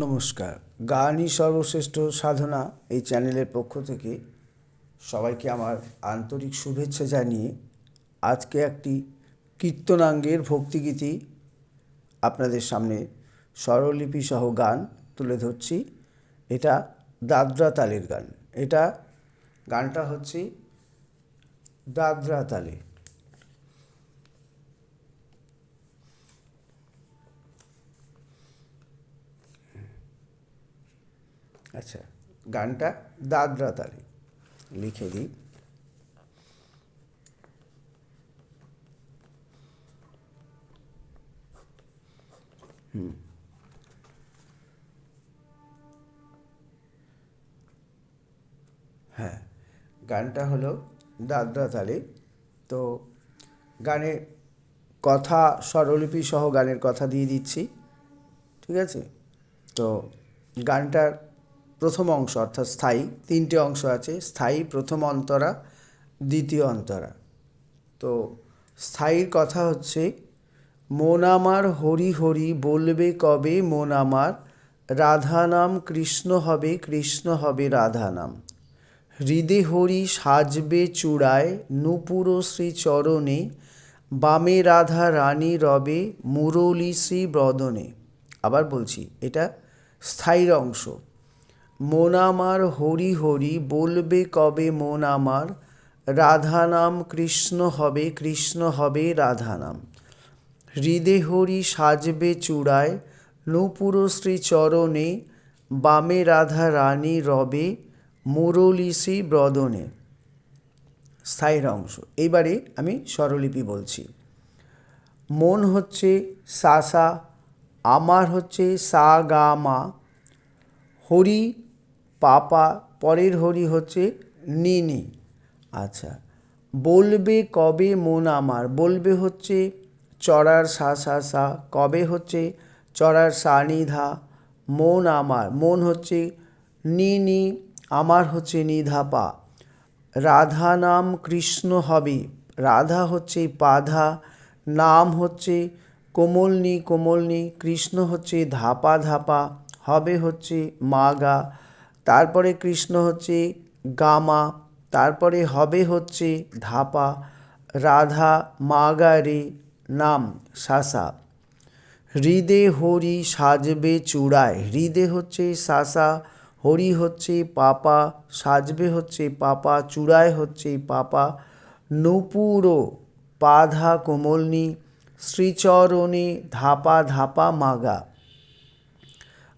নমস্কার। গানই সর্বশ্রেষ্ঠ সাধনা এই চ্যানেলের পক্ষ থেকে সবাইকে আমার আন্তরিক শুভেচ্ছা জানিয়ে আজকে একটি কীর্তনাঙ্গের ভক্তিগীতি আপনাদের সামনে স্বরলিপি সহ গান তুলে ধরছি। এটা দাদরা তালের গান। এটা গানটা হচ্ছে দাদরা তালে। আচ্ছা গানটা দাদরা তালে। লিখে দিই। হুম। হ্যাঁ গানটা হলো দাদরা তালে। তো গানের কথা, স্বরলিপি সহ গানের কথা দিয়ে দিচ্ছি, ঠিক আছে? তো গানটার প্রথম অংশ, অর্থাৎ স্থায়ী, তিনটে অংশ আছে, স্থায়ী, প্রথম অন্তরা, দ্বিতীয় অন্তরা। তো স্থায়ীর কথা হচ্ছে, মন আমার হরি হরি বলবে কবে, মন আমার, রাধা নাম কৃষ্ণ হবে কৃষ্ণ হবে রাধা নাম। হৃদে হরি সাজবে চূড়ায়, নূপুর শ্রী চরণে, বামে রাধা রানী রবে, মুরলী শ্রী বদনে। আবার বলছি, এটা স্থায়ীর অংশ। মন আমার হরি হরি বলবে কবে মন আমার? রাধা নাম কৃষ্ণ হবে কৃষ্ণ হবে রাধা নাম। হৃদে হরি সাজবে চূড়ায়, নূপুর শ্রী চরণে, বামে রাধা রানী রবে মুরলিসি ব্রদনে। স্থায়ীর অংশ। এইবারে আমি স্বরলিপি বলছি। মন হচ্ছে সা সা আমার হচ্ছে সা গা মা হরি পাপা, পরের হরি হচ্ছে নি নি আচ্ছা বলবে কবে মন আমার? বলবে হচ্ছে চড়ার সা সা সা। কবে হচ্ছে চড়ার সা নিধা মন আমার। মন হচ্ছে নি নি আমার হচ্ছে নিধা পা। রাধা নাম কৃষ্ণ হবে। রাধা হচ্ছে পাধা নাম হচ্ছে কোমলনি কোমলনি কৃষ্ণ হচ্ছে ধাপা ধাপা হবে হচ্ছে মাগা তারপরে কৃষ্ণ হচ্ছে গামা, তারপরে হবে হচ্ছে ধাপা, রাধা মাগা রে নাম, সাসা। হৃদে হরি সাজবে চূড়ায়। হৃদে হচ্ছে সাসা, হরি হচ্ছে পাপা, সাজবে হচ্ছে পাপা, চূড়ায় হচ্ছে পাপা। নূপুরো পাধা কোমলনি, শ্রীচরণে ধাপা ধাপা মাগা।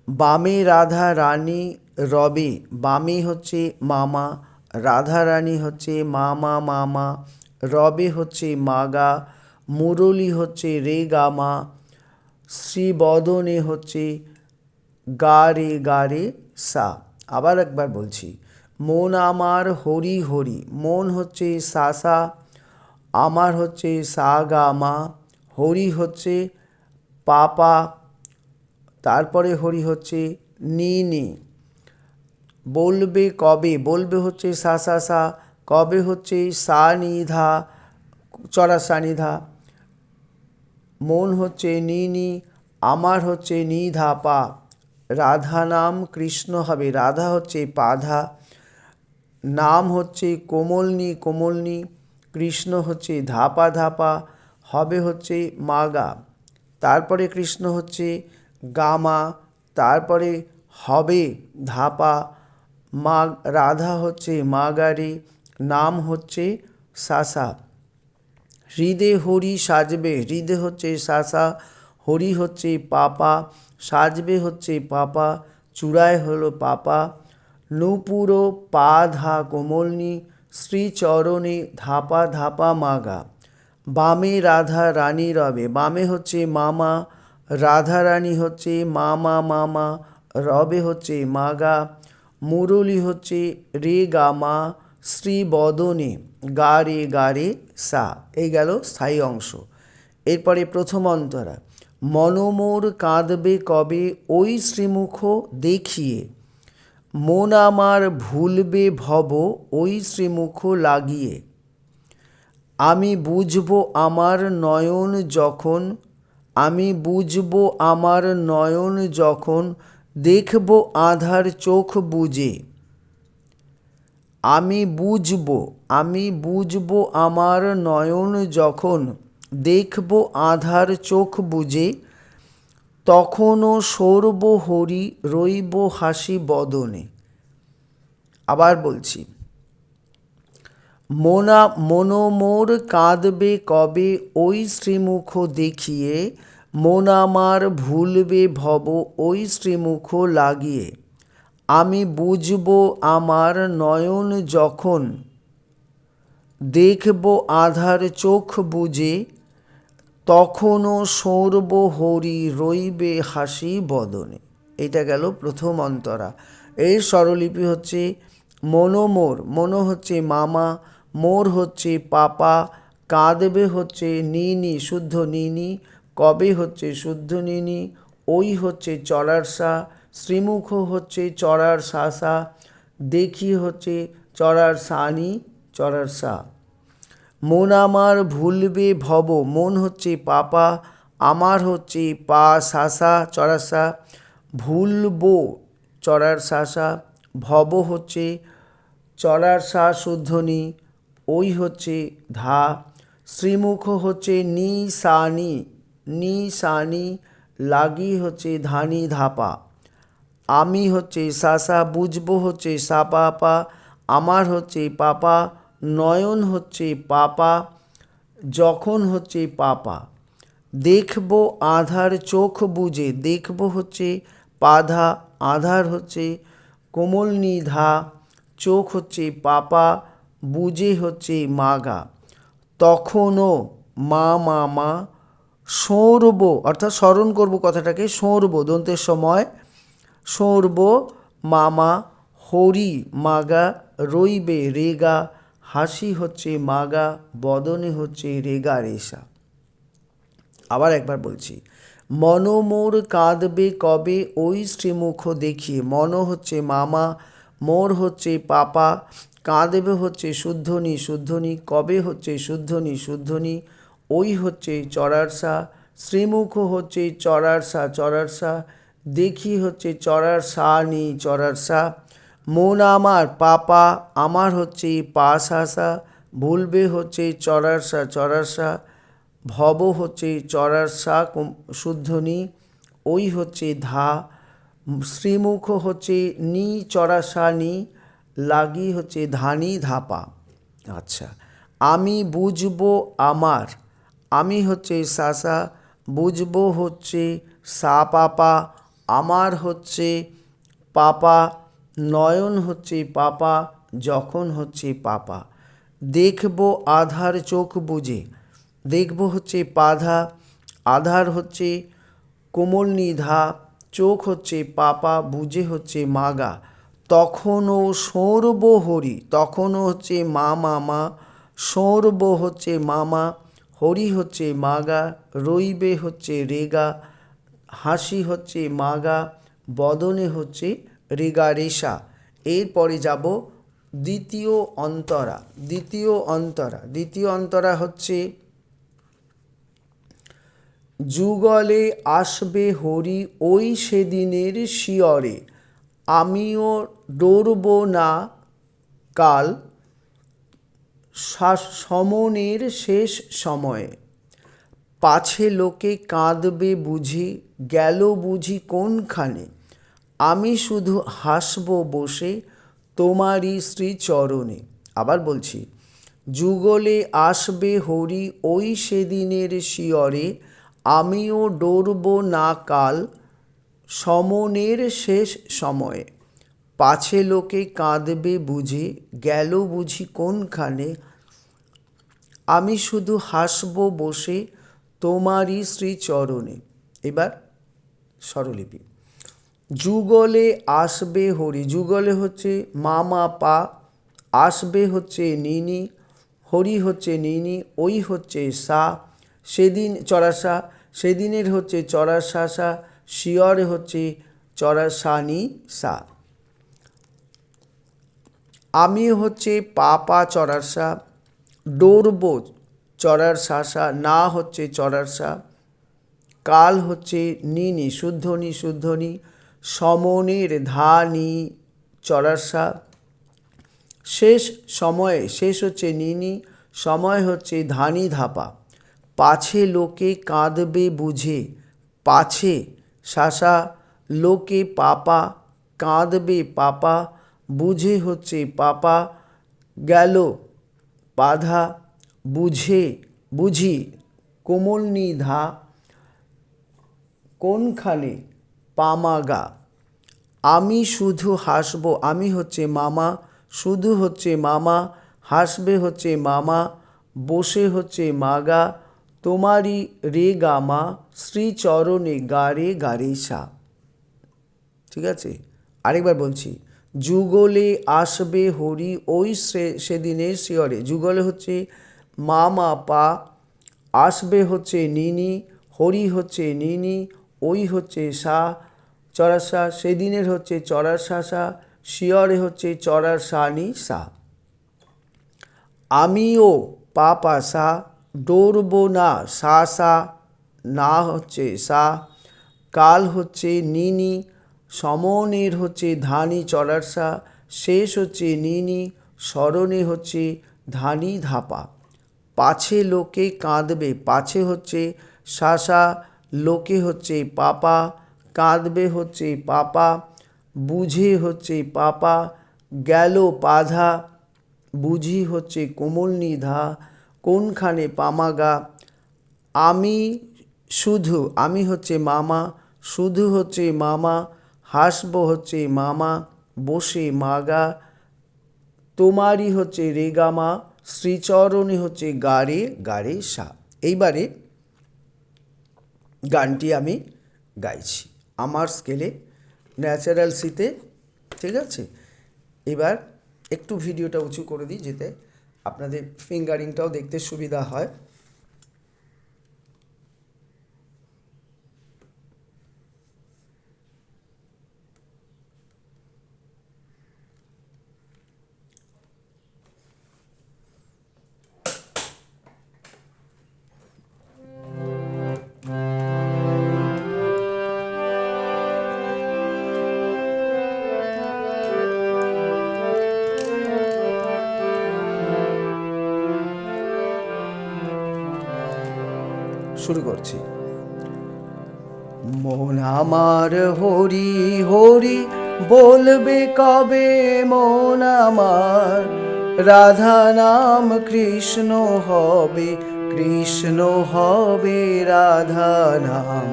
বামে রাধা রানী রবে, বামি হচ্ছে মামা রাধা রানী হচ্ছে মামা মামা, রবে হচ্ছে মাগা, মুরলি হচ্ছে রে গামা, শ্রীবদনে হচ্ছে গা রে গা রে সা। আবার একবার বলছি, মন আমার হরি হরি, মন হচ্ছে সা সা, আমার হচ্ছে সা গা মা, হরি হচ্ছে পাপা তারপরে হরি হচ্ছে নি নি। বলবে কবে? বলবে হচ্ছে সা সা সা, কবে হচ্ছে সা নিধা চড়া সানিধা। মন হচ্ছে নি নি আমার হচ্ছে নিধা পা। রাধা নাম কৃষ্ণ হবে, রাধা হচ্ছে পাধা নাম হচ্ছে কোমলনি কোমলনি, কৃষ্ণ হচ্ছে ধাপা ধাপা, হবে হচ্ছে মাগা। তারপরে কৃষ্ণ হচ্ছে গামা, তারপরে হবে ধাপা মা রাধা হচ্ছে মাগারে নাম হচ্ছে সাসা। হৃদে হরি সাজবে, হৃদে হচ্ছে সাসা, হরি হচ্ছে পাপা, সাজবে হচ্ছে পাপা, চূড়ায় হলো পাপা। নূপুরো পা ধা কোমলনি, শ্রীচরণে ধাপা ধাপা মাগা। বামে রাধা রানী রবে, বামে হচ্ছে মামা, রাধা রানী হচ্ছে মামা মামা, রবে হচ্ছে মাগা। মুরলি হচ্ছে রে গামা শ্রীবদনে গা রে গা রে সা। এই গেল স্থায়ী অংশ। এরপরে প্রথম অন্তরা, মনোমোর কাঁদবে কবে ওই শ্রীমুখ দেখিয়ে, মন আমার ভুলবে ভব ওই শ্রীমুখ লাগিয়ে। আমি বুঝব আমার নয়ন যখন, আমি বুঝব আমার নয়ন যখন দেখব আধার চোখ বুঝে আমি বুঝব আমি বুঝব আমার নয়ন যখন। দেখব আধার চোখ বুঝে তখনও সরব হরি, রইব হাসি বদনে। আবার বলছি, মোনা মনোমোর কাঁদবে কবে ওই শ্রীমুখ দেখিয়ে মন আমার ভুলবে ভব ওই শ্রীমুখ লাগিয়ে। আমি বুঝব আমার নয়ন যখন। দেখব আধার চোখ বুঝে, তখনও সৌরব হরি রইবে হাসি বদনে। এটা গেল প্রথম অন্তরা। এর স্বরলিপি হচ্ছে মনোমোর মনো হচ্ছে মামা, মোর হচ্ছে পাপা, কাঁদবে হচ্ছে নিনি, শুদ্ধ নিনি কবে হচ্ছে শুদ্ধ নিনি? ওই হচ্ছে চড়ার সা। শ্রীমুখ হচ্ছে চড়ার সাসা দেখি হচ্ছে চড়ার সানি চড়ার সা। মন আমার ভুলবে ভব, মন হচ্ছে পাপা, আমার হচ্ছে পা সাসা চড়াসা ভুলবো চড়ার সাসা ভব হচ্ছে চড়ার সা শুদ্ধনি ওই হচ্ছে ধা। শ্রীমুখ হচ্ছে নি সানি নি সানি, লাগি হচ্ছে ধানি ধাপা। আমি হচ্ছে সাসা, বুঝব হচ্ছে সাপাপা আমার হচ্ছে পাপা, নয়ন হচ্ছে পাপা, যখন হচ্ছে পাপা। দেখব আধার চোখ বুঝে দেখব হচ্ছে পাধা, আধার হচ্ছে কোমল নিধা চোখ হচ্ছে পাপা, বুঝে হচ্ছে মাগা। তখনও মা মা মা সৌরব, অর্থাৎ স্মরণ করব কথাটাকে, সৌরব, দন্তের সময়, সৌরব, মামা, হরি, মাগা, রইবে, রেগা, হাসি হচ্ছে মাগা, বদনে হচ্ছে রেগা, রেশা। আবার একবার বলছি মনোমোর কাঁদবে কবে ওই শ্রীমুখ দেখিয়ে মন হচ্ছে মামা, মোর হচ্ছে পাপা, কাঁদবে হচ্ছে শুদ্ধনি শুদ্ধনি, কবে হচ্ছে শুদ্ধনি শুদ্ধনি ওই হচ্ছে চড়ারসা শ্রীমুখ হচ্ছে চড়ারসা চড়ারসা দেখি হচ্ছে চড়ার সা নি চড়ার সা মন আমার, পাপা, আমার হচ্ছে পাস আসা ভুলবে হচ্ছে চড়ার সা চড়ার সা ভব হচ্ছে চড়ার সা শুদ্ধনি ওই হচ্ছে ধা। শ্রীমুখ হচ্ছে নি চড়া সা নি, লাগি হচ্ছে ধানি ধাপা আচ্ছা আমি বুঝব আমার আমি হচ্ছে সাসা, বুঝব হচ্ছে সা পাপা, আমার হচ্ছে পাপা, নয়ন হচ্ছে পাপা, যখন হচ্ছে পাপা। দেখব আধার চোখ বুঝে, দেখব হচ্ছে পাধা আধার হচ্ছে কোমল নিধা, চোখ হচ্ছে পাপা, বুঝে হচ্ছে মাগা। তখনও সৌরব হরি, তখনও হচ্ছে মা মামা, সৌরব হচ্ছে মামা হরি হচ্ছে মাগা, রইবে হচ্ছে রেগা, হাসি হচ্ছে মাগা, বদনে হচ্ছে রেগা রেশা। এরপরে যাব দ্বিতীয় অন্তরা দ্বিতীয় অন্তরা দ্বিতীয় অন্তরা হচ্ছে যুগলে আসবে হরি ওই সেদিনের শিয়রে, আমিও ডরব না কাল সমনের শেষ সময়ে। পাছে লোকে কাঁদবে বুঝি, গেল বুঝি কোনখানে? আমি শুধু হাসব বসে, তোমারই শ্রীচরণে। আবার বলছি, যুগলে আসবে হরি ওই সেদিনের শিয়রে, আমিও ডরব না কাল সমনের শেষ সময়ে। পাছে লোকে কাঁদবে বুঝে, গেল বুঝি কোনখানে? আমি শুধু হাসব বসে, তোমারই শ্রীচরণে। এবার স্বরলিপি। যুগলে আসবে হরি, যুগলে হচ্ছে মামা পা, আসবে হচ্ছে নিনি, হরি হচ্ছে নিনি, ওই হচ্ছে সা, সেদিন চড়াসা সেদিনের হচ্ছে চড়াসা সা শিয়রে হচ্ছে চড়াসানি সা। আমি হচ্ছে পা পা চড়ারসা ডোরব চড়ার শাসা না হচ্ছে চড়ার সা। কাল হচ্ছে নিনি শুদ্ধনি শুদ্ধনি সমনের ধানি চড়াসা শেষ সময়ে, শেষ হচ্ছে নিনি সময় হচ্ছে ধানি ধাপা পাছে লোকে কাঁদবে বুঝে, পাছে শাসা লোকে পাপা, কাঁদবে পাপা বুঝে হচ্ছে, পাপা গেল, বাধা বুঝে, বুঝি কোমল নিধা কোনখানে পামাগা আমি শুধু হাসবো, আমি হচ্ছে মামা, শুধু হচ্ছে মামা, হাসবে হচ্ছে মামা, বসে হচ্ছে মাগা, তোমারই রে গামা শ্রীচরণে গারে গারে সা। ঠিক আছে? আরেকবার বলছি যুগলে আসবে হরি ওই সে- সেদিনের শিয়রে। যুগলে হচ্ছে মা মা, পা, আসবে হচ্ছে নিনি, হরি হচ্ছে নিনি, ওই হচ্ছে সা চড়াসা সেদিনের হচ্ছে চড়ার সা শিয়রে হচ্ছে চড়ার সানি সা। আমিও পাপা সা, ডরবো না, সা সা, না হচ্ছে সা, কাল হচ্ছে নিনি সমনের হচ্ছে ধানি চড়ার সা শেষ হচ্ছে নিনি, স্মরণে হচ্ছে ধানি ধাপা। পাছে লোকে কাঁদবে, পাছে হচ্ছে শাসা, লোকে হচ্ছে পাপা, কাঁদবে হচ্ছে পাপা, বুঝে হচ্ছে পাপা, গেল পাধা বুঝি হচ্ছে কোমল নিধা, কোনখানে পামাগা? আমি শুধু, আমি হচ্ছে মামা, শুধু হচ্ছে মামা হাসব হচ্ছে মামা, বসে মাগা। তোমারই হচ্ছে রেগামা, শ্রীচরণে হচ্ছে গারে গারে সা। এইবারে গানটি আমি গাইছি আমার স্কেলে, ন্যাচারাল সিতে, ঠিক আছে? এবার একটু ভিডিওটা উঁচু করে দিই, যেতে আপনাদের ফিঙ্গারিংটাও দেখতে সুবিধা হয়। শুরু করছি। মন আমার হরি হরি বলবে কবে মন আমার? রাধা নাম কৃষ্ণ হবে কৃষ্ণ হবে রাধা নাম।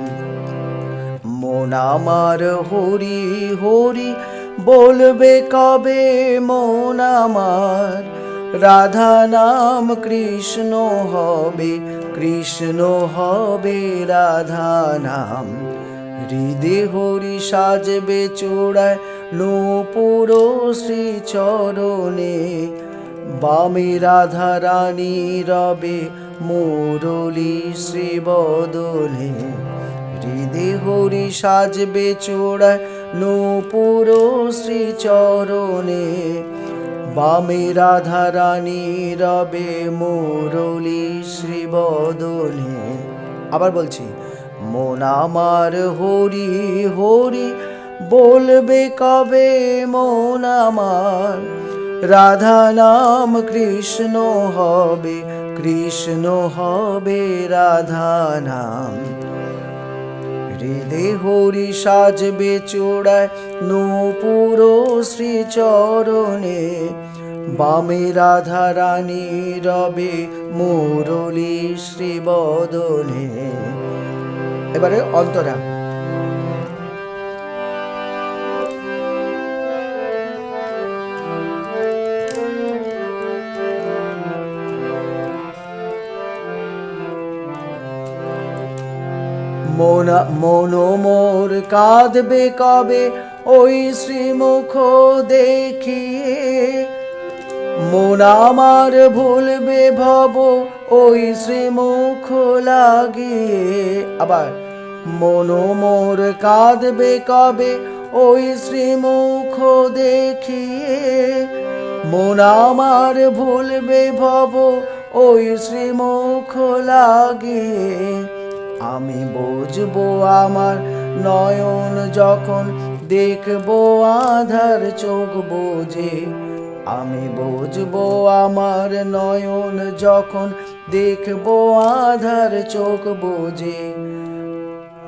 মন আমার হরি হরি বলবে কবে মন আমার? রাধা নাম কৃষ্ণ হবে কৃষ্ণ হবে রাধা নাম। হৃদে হরি সাজবে চূড়ায় নূপুর শ্রী চরণে। বামে রাধা রানী রবে মুরলী শ্রীবদনে হৃদে হরি সাজবে চূড়ায় নূপুর শ্রী চরণে। বামে রাধা রানী রবে মুরলী শ্রীবদনে। আবার বলছি, মন আমার হরি হরি বলবে কবে মন আমার? রাধা নাম কৃষ্ণ হবে কৃষ্ণ হবে রাধা নাম। হৃদে হরি সাজবে চূড়ায় নূপুর শ্রী চরণে বামে রাধা রানী রবে মুরলী শ্রীবদনে। এবারে অন্তরা। মন মন মোর কাঁদবে কবে? ওই শ্রীমুখ দেখিয়ে মন আমার ভুলবে ভব, ওই শ্রীমুখ লাগিয়ে। আবার, মন মোর কাঁদবে কবে, ওই শ্রীমুখ দেখিয়ে। মন আমার ভুলবে ভব, ওই শ্রীমুখ লাগিয়ে। আমি বুঝব আমার নয়ন যখন, দেখব আধার চোখ বোঝে। আমি বুঝব আমার নয়ন যখন দেখব আধার চোখ বোঝে।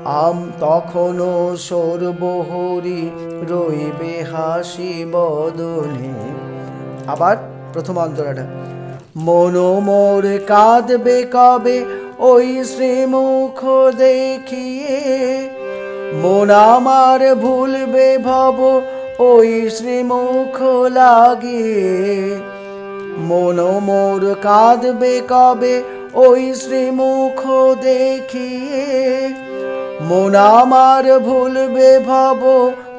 আম তখনও সর্বহরি রইবে হাসি বদনে। আবার প্রথম অন্তরাটা। মনো মোর কাঁদবে কবে? ওই শ্রীমুখ দেখিয়ে। মন আমার ভুলবে ভব ওই শ্রীমুখ লাগিয়ে মন মোর কাঁদবে কবে? ওই শ্রীমুখ দেখিয়ে, মন আমার ভুলবে ভাব।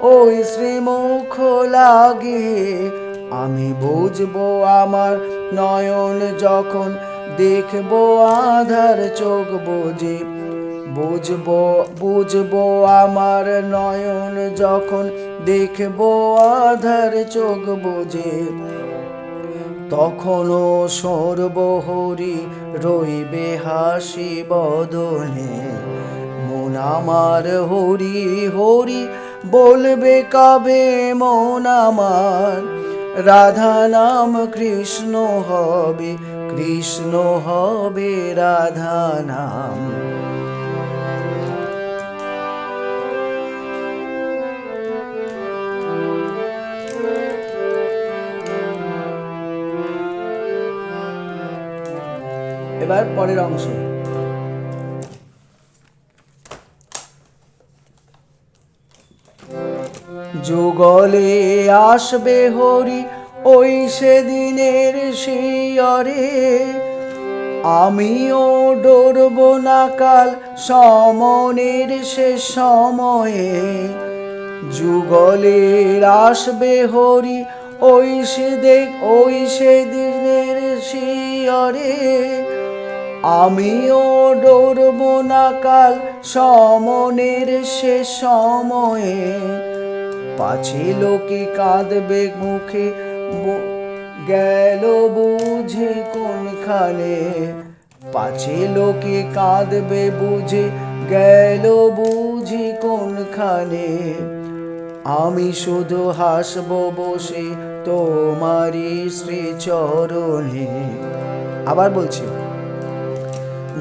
ওই শ্রীমুখ লাগিয়ে, আমি বুঝব আমার নয়ন যখন দেখব আধার চোখ বুঝে। বুঝব বুঝব আমার নয়ন যখন দেখব আধার চোখ বুঝে। তখনও সর্বহরি রইবে হাসি বদনে মন আমার হরি হরি বলবে, কাবে মন আমার। রাধা নাম কৃষ্ণ হবে কৃষ্ণ হবে রাধা নাম। এবার পরের অংশ। যুগলে আসবে হরি ওই সেদিনের শিয়রে, আমিও ডরব না কাল সমনের সে সময়ে। যুগলে আসবে হরি ওই সে দেখ ওই সেদিনের শিয়রে আমিও ডরব না কাল সমনের সে সময়ে। পাছে লোকে কাঁদবে মুখে গেল বুঝে কোনখানে। পাছে লোকে কাঁদবে বুঝে, গেল বুঝি কোনখানে। আমি শুধু হাসব বসে তোমারই শ্রীচরণে। আবার বলছি।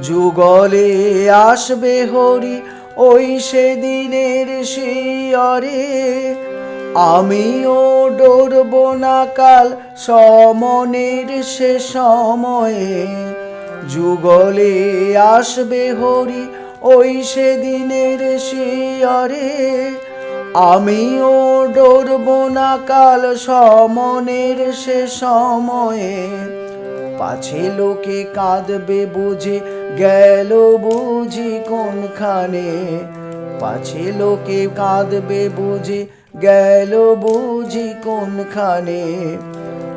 যুগলে আসবে হরি ওই সেদিনের শিয়রে। আমিও ডরব না কাল সমনের সে সময়ে। যুগলে আসবে হরি ওই সেদিনের শিয়রে। আমিও ডরব না কাল সমনের সে সময়ে। পাছে লোকে কাঁদবে বুঝে, গেল বুঝি কোনখানে? পাছে লোকে কাঁদবে বুঝে, গেল বুঝি কোনখানে?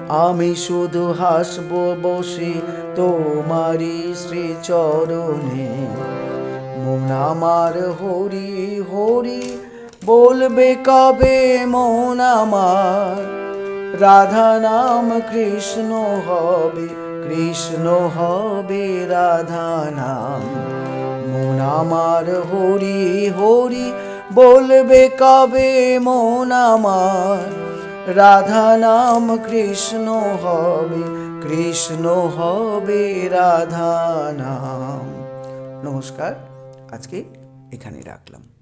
আমি শুধু হাসব বসে তোমারই শ্রীচরণে। মন আমার হরি হরি বলবে কবে মন আমার? রাধা নাম কৃষ্ণ হবে কৃষ্ণ হবে রাধা নাম। মন আমার হরি হরি বলবে কবে মন আমার। রাধা নাম কৃষ্ণ হবে কৃষ্ণ হবে রাধা নাম। নমস্কার, আজকে এখানে রাখলাম।